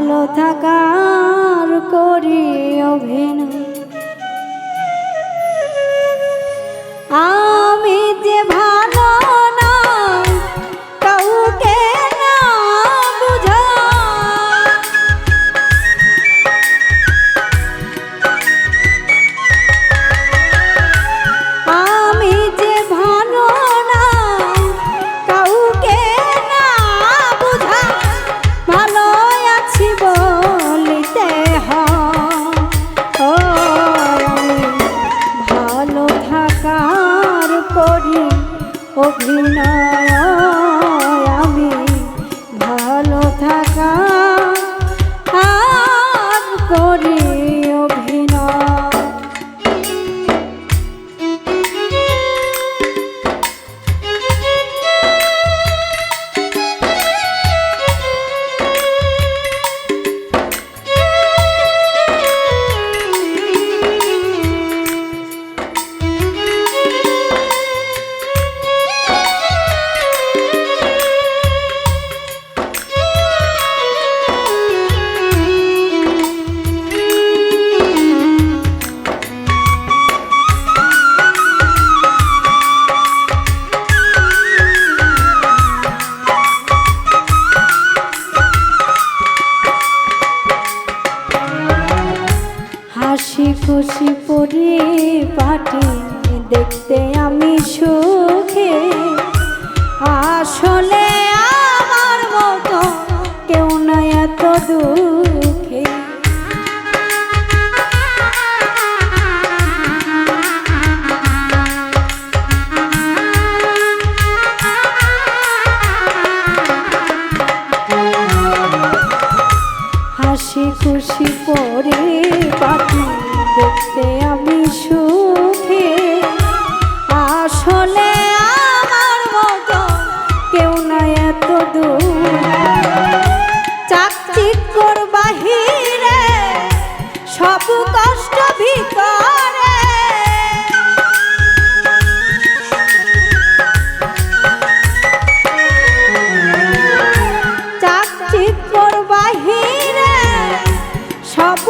ভালো থাকার করি অভিনয়। করি অভিনয় বসি পরে পাটি, দেখতে আমি সুখে। আসলে আমার মতো কেউ না এত দুঃখে। হাসি খুশি পর বাহিরে সব কষ্ট ভিতরে। চাকচিত্তর বাহিরে সব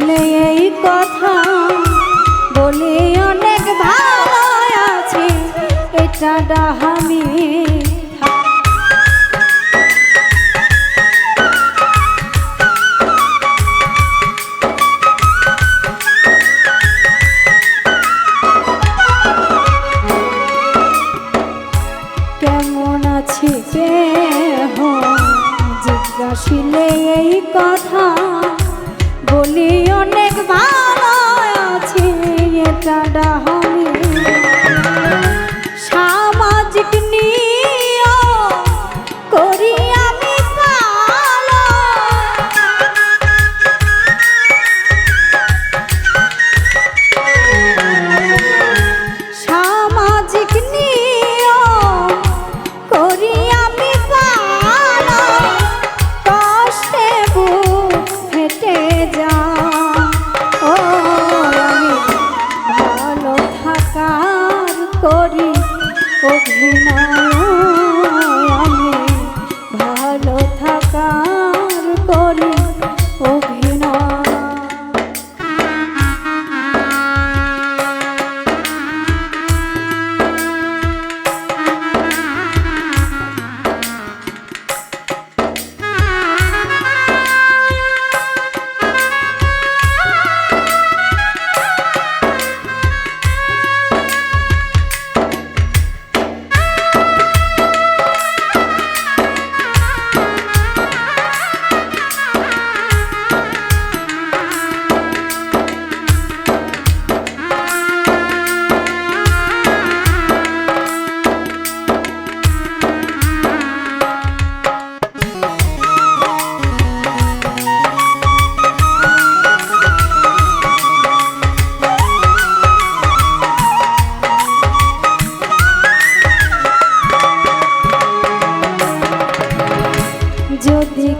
শুনলে এই কথা বলে অনেক ভালো আছে। এটা ডাহামি ভালো আছে এটা ডাহা অভিনয়।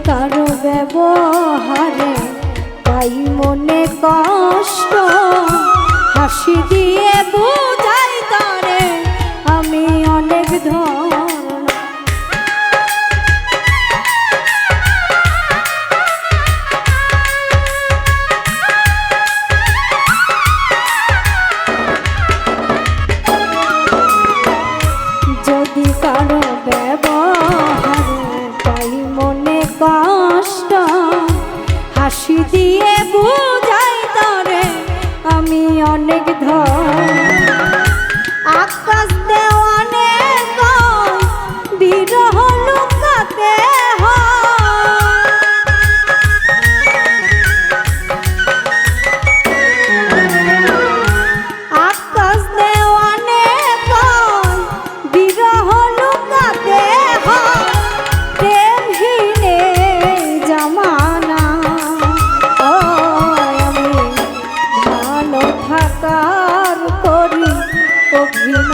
কারও ব্যবহারে তাই মনে কষ্ট। হাসি দিয়ে বোঝাই তারে আমি অনেক ধর বুঝাই তরে আমি অনেক ধন। থাকার করি অভিনয়